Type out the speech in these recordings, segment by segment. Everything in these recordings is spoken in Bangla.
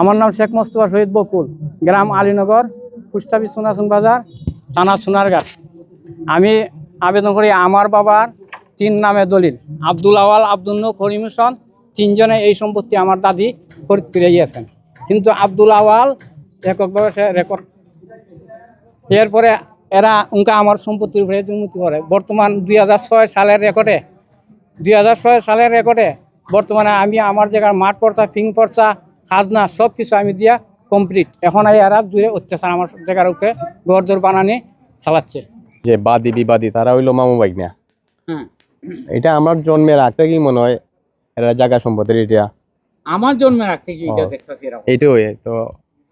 আমার নাম শেখ মোস্তফা শহীদ বকুল, গ্রাম আলীনগর অফিস সোনাসুন বাজার, থানা সোনারঘাট আমি আবেদন করি আমার বাবার তিন নামে দলিল, আব্দুল আওয়াল, আব্দুল নূর করিম হোসেন তিনজনে এই সম্পত্তি আমার দাদি খরিদ করে গিয়েছেন। কিন্তু আব্দুল আওয়াল এককভাবে সে রেকর্ড এরপরে এরা উনকা আমার সম্পত্তির উপরে উন্নতি করে। বর্তমান দুই হাজার ছয় সালের রেকর্ডে দুই হাজার ছয় সালের রেকর্ডে বর্তমানে আমি আমার জায়গার মাঠ পড়ছা ফিং পড়ছা খাজনা সব কিছু আমি দিয়া কমপ্লিট এখন এই এরা দূরে অত্যাচার আমার জায়গার উপরে ঘর দর বানানি চালাচ্ছে। যে বাদী বিবাদী তারা হইল মামু বাইকনা হ্যাঁ এটা আমার জন্মের আগ থেকেই মনে হয় এরা জায়গা সম্পদের এটা আমার জন্মে রাখতে কি এটা দেখতেছি এইটাই তো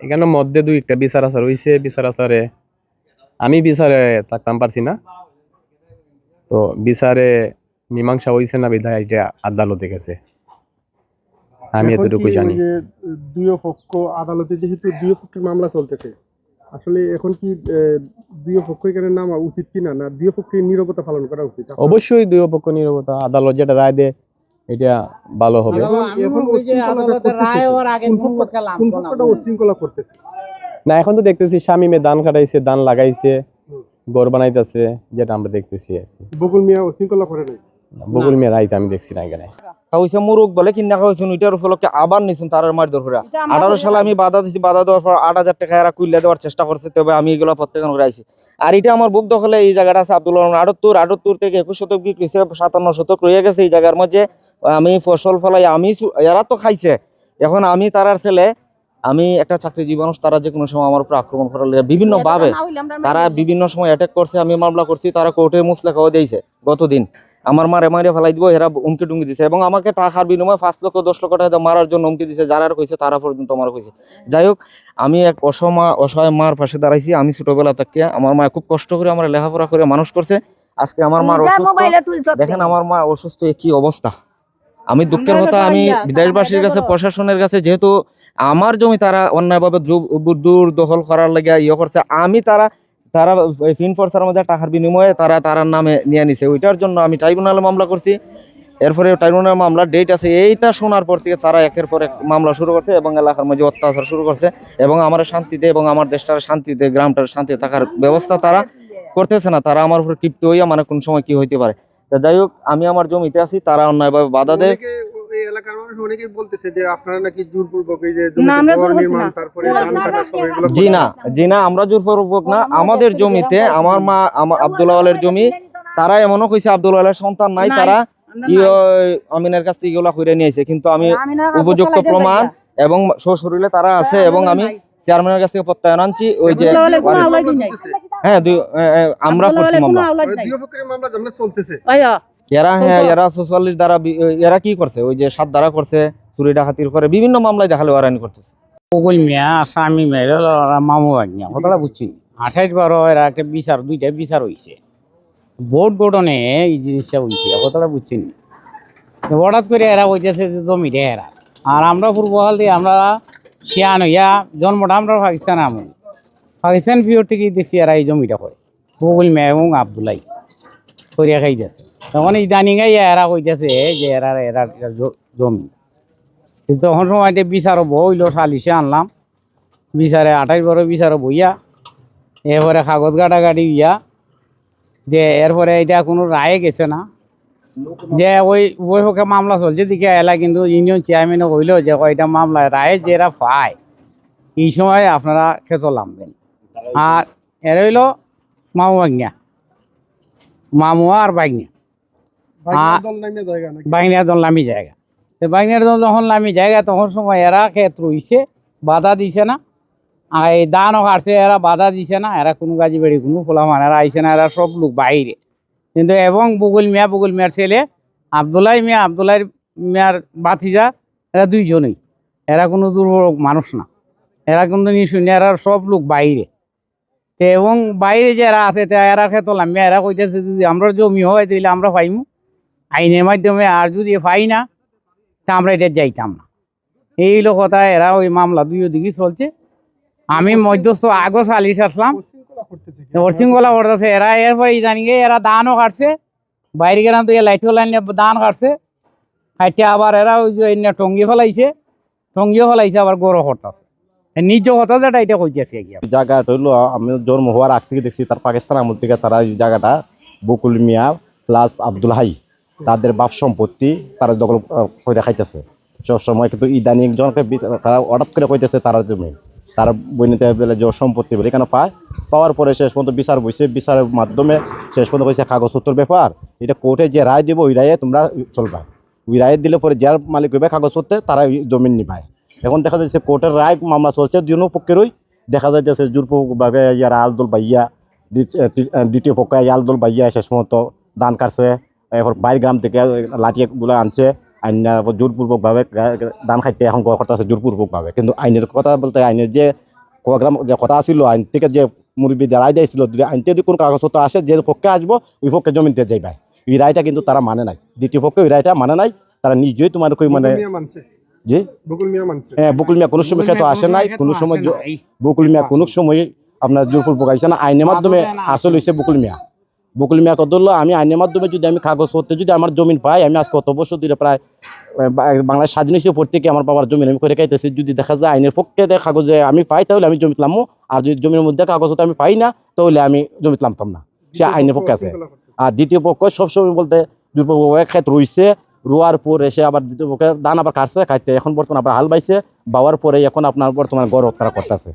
এখানে মধ্যে দুই একটা বিচার আচার হয়েছে বিচার আচারে আমি বিচারে থাকতাম পারছি না। তো বিচারে মীমাংসা হয়েছে না বিধায় এটা আদালতে গেছে। আমি এতটুকু জানি। যে দুই পক্ষ আদালতে যেহেতু দুই পক্ষের মামলা চলতেছে আসলে এখন কি দুই পক্ষ এখানে নামা উচিত কিনা না দুই পক্ষের নিরবতা পালন করা উচিত? অবশ্যই দুই পক্ষ নিরবতা আদালত যেটা রায় দেয় এটা ভালো হবে। না এখন তো দেখতেছি স্বামীমে ধান কাটাইছে ধান লাগাইছে ঘর বানাইতেছে যেটা আমরা দেখতেছি আর কি। বকুল মিয়া উশৃঙ্খলা করে নাই? বকুল মেয়ের রাইতে আমি দেখছি না এখানে। খাওয়াইছে মুরুক বলে কিনা খাওয়াইছেন ওইটার উপলক্ষে আবার নিছেন তার মার আঠারো সালে আমি বাধা দিছি বাধা দেওয়ার পর আট হাজার টাকা এরা কুইলে দেওয়ার চেষ্টা করছে তবে আমি এগুলো আইছি। আর এটা আমার বুক দখলে এই জায়গাটা আছে আব্দুল রহমান আটাত্তর আটাত্তর থেকে একুশ শতক বিক্রি হয়েছে সাতান্ন শতক রয়ে গেছে এই জায়গার মধ্যে। আমি ফসল ফলাই আমি এরা তো খাইছে। এখন আমি তারার ছেলে আমি একটা চাকরিজীবী মানুষ তারা যে কোনো সময় আমার উপর আক্রমণ করার লেগে বিভিন্ন ভাবে তারা বিভিন্ন সময় অ্যাটাক করছে আমি মামলা করছি তারা কোর্টে মুসলেখাও দিয়েছে গতদিন। আমার মারে মারে ফেলাই দিব এরা হুমকি টুমকি দিছে। এবং আমাকে টাকার বিনিময়ে পাঁচ লক্ষ দশ লক্ষ টাকা মারার জন্য হুমকি দিছে যারা কইছে তারা পর্যন্ত আমার কইছে। যাই হোক আমি এক অসমা অসহায় মার পাশে দাঁড়াইছি। আমি ছোটবেলা থেকে আমার মা খুব কষ্ট করে আমার লেখাপড়া করে মানুষ করছে। আজকে আমার মার অসুস্থ দেখেন আমার মা অসুস্থ কি অবস্থা? আমি দুঃখের কথা আমি বিদেশবাসীর কাছে প্রশাসনের কাছে যেহেতু আমার জমি তারা অন্যায়ভাবে দূর দখল করার লেগে ইয়ে করছে আমি তারা তারা ফিন মধ্যে টাকার বিনিময়ে তারা তারার নামে নিয়ে নিছে। ওইটার জন্য আমি ট্রাইব্যুনালে মামলা করছি। এরপরে ট্রাইব্যুনাল মামলা ডেট আছে। এইটা শোনার পর থেকে তারা একের পর এক মামলা শুরু করছে এবং এলাকার মধ্যে অত্যাচার শুরু করছে এবং আমার শান্তিতে এবং আমার দেশটার শান্তিতে, গ্রামটার শান্তিতে থাকার ব্যবস্থা তারা করতেছে না। তারা আমার উপর ক্ষিপ্ত হইয়া মানে কোন সময় কি হইতে পারে। যাই হোক, আমি আমার জমিতে আছি, তারা অন্যায়ভাবে বাধা দেয়। এই এলাকার মানুষ অনেকেই বলতেছে যে আপনারা নাকি জোরপূর্বক এই যে না, আমরা জমিতে ঘর নির্মাণ তারপরে ধান কাটা সব এগুলো জি না জি না আমরা জোরপূর্বক না। আমাদের জমিতে আমার মা আমার আব্দুল আওয়ালের জমি তারা এমনও কইছে আব্দুল আওয়ালের সন্তান নাই তারা আমিনের কাছ থেকে এগুলা কইরা নিয়েছে কিন্তু আমি উপযুক্ত প্রমাণ এবং শ্বশুরিলে তারা আছে এবং আমি চেয়ারম্যানের কাছ থেকে প্রত্যয়ন আনছি ওই যে। হ্যাঁ আমরা করছি মামলা। মানে চলতেছে। এরা হ্যাঁ এরা সোশ্যালিস্ট দ্বারা এরা কি করছে? ওই যে সাত দ্বারা করছে চুরি ডাকাতির করে বিভিন্ন মামলায় দেখালে ওরানি করতেছে। বকুল মিয়া স্বামী মেয়ের মামু বাগনিয়া কথাটা বুঝছি আঠাইশ বারো এরা একটা বিচার দুইটা বিচার হয়েছে ভোট গঠনে এই জিনিসটা হয়েছে কথাটা বুঝছি হঠাৎ করে এরা হইতেছে যে জমিটা এরা। আর আমরা পূর্বকাল দিয়ে আমরা শিয়ান হইয়া জন্মটা আমরা পাকিস্তান আমল। পাকিস্তান পিওর থেকে দেখছি এরা এই জমিটা করে। বকুল মিয়া এবং আবদুল্লাই করিয়া খাইতেছে। তখন ইদানিং এরা কইতেছে যে এরা এরা জমি। তখন সময়তে বিচারও বইল সালিশে আনলাম। বিচারে আঠাইশ বড় বিচারও বইয়া, এরপরে কাগজ গাটাগাটি ইয়া যে এরপরে এটা কোনো রায়ে গেছে না। যে ওই ওই হোকে মামলা চলছে দিকে এলা কিন্তু ইউনিয়ন চেয়ারম্যানও কইল যে কয়টা মামলা রায়ে যেরা পায়। এই সময় আপনারা খেত নামবেন আর এর হইল মামু বাগনিয়া মামুয়া আর বাগনিয়া ভাইয়ের দল নামে জায়গা বাগনিয়ার দল তো যখন নামি জায়গা তখন সময় এরা ক্ষেত রইছে বাধা দিছে না। আর এই দানও কাটছে এরা বাধা দিছে না। এরা কোনো গাজি বেড়ি কোনো ফোলা মানে এরা আইছে না এরা সব লোক বাইরে। কিন্তু এবং বুগুল মিয়া বুগুল মিয়ার ছেলে আবদুল্লাহ মিয়া আবদুল্লাহ মিয়ার বাতিজা এরা দুইজনই। এরা কোনো দুর্বল মানুষ না। এরা কিন্তু নিশুনি এরা সব লোক বাইরে। তে এবং বাইরে যারা আছে তে এরা ক্ষেত্রে নামিয়া এরা কইতেছে যদি আমরা জমি হয় তাহলে আমরা পাইমু। আইনের মাধ্যমে আর যদি পাই না তা আমরা এটা যাইতাম না। এই হলো কথা এরা ওই মামলা দুই দিকে চলছে। আমি মধ্যস্থ আগো সালিশ আসলাম। উশৃঙ্খলা করতেছে করতেছে এরা এরপরে জানি এরা দানও কাটছে। বাইরে গেলাম তো লাইটও লাইন দান কাটছে। কাটতে আবার এরা ওই যে টঙ্গি ফেলাইছে। টঙ্গিও ফেলাইছে আবার গরো হরতাছে নিজ হতা যেটা এটা কইতেছে জায়গাটা হইল আমি জন্ম হওয়ার আগ থেকে দেখছি তার পাকিস্তান আমল থেকে তারা এই জায়গাটা বকুল মিয়া প্লাস আব্দুল হাই। তাদের বাপ সম্পত্তি তারা দখল করে খাইতেছে। সবসময় কিন্তু ইদানিং জনকে তারা হঠাৎ করে কইতেছে তারা জমি। তার বইনিতে বেলে যে সম্পত্তি বলে এখানে পায়? পাওয়ার পরে শেষ পর্যন্ত বিচার বইছে। বিচারের মাধ্যমে শেষ পর্যন্ত কইছে কাগজপত্র ব্যাপার। এটা কোর্টে যে রায় দিব, ওই রায়ে তোমরা চলবা। ওই রায় দিলে পরে যার মালিক হইবে কাগজপত্রে, তারা জমিন নিবায়। এখন দেখা যাচ্ছে কোর্টের রায় মামলা চলছে দুনো পক্ষেরই দেখা যাইতেছে জোরপূর্বকভাবে ইয়ারা আলদুল বাইয়া দ্বিতীয় পক্ষ আলদুল বাইয়া শেষ মতো দান কাটছে। এরপর বাইর গ্রাম থেকে লাঠিগুলো আনছে। আইনা জোরপূর্বকভাবে দান খাইতে এখন করতে আছে জোরপূর্বকভাবে। কিন্তু আইনের কথা বলতে আইনের যে প্রোগ্রাম যে কথা ছিল আইন থেকে যে মুরব্বী রায় দিয়েছিল যদি আইন থেকে যদি কোনো কাগজপত্র আসে যে পক্ষে আসব ওই পক্ষে জমিতে যাইবে। এই রায়টা কিন্তু তারা মানে নাই। দ্বিতীয় পক্ষে ওই রায়টা মানে নাই। তারা নিজেই তোমার কই মানে যে বকুল মিয়া মানছে। হ্যাঁ বকুল মিয়া কোনো সময় তো আসে নাই। কোনো সময় বকুল মিয়া কোনো সময় আপনার জোরপূর্বক আইসে না। আইনের মাধ্যমে আসল হয়েছে বকুল মিয়া। বকুল মিয়া হলো আমি আইনের মাধ্যমে যদি আমি কাগজপত্রে যদি আমার জমিন পাই আমি আজ কত বছর ধরে প্রায় আহ, বা- বাংলার স্বাধীন হিসেবে পর থেকে আমার বাবার জমিন আমি করে খাইতেছি। যদি দেখা যায় আইনের পক্ষে কাগজে আমি পাই তাহলে আমি জমি তুলামো। আর যদি জমির মধ্যে কাগজতে আমি পাই না তাহলে আমি জমি তুলামতাম না। সে আইনের পক্ষে আছে। আর দ্বিতীয় পক্ষ সবসময় বলতে দুর্পক্ষ ক্ষেত রইছে রোয়ার পর এসে আবার দ্বিতীয় পক্ষে ধান আবার কাটছে খাইতে এখন বর্তমানে আবার হাল বাইছে বাওয়ার পরে এখন আপনার বর্তমানে গড় তারা করতেছে।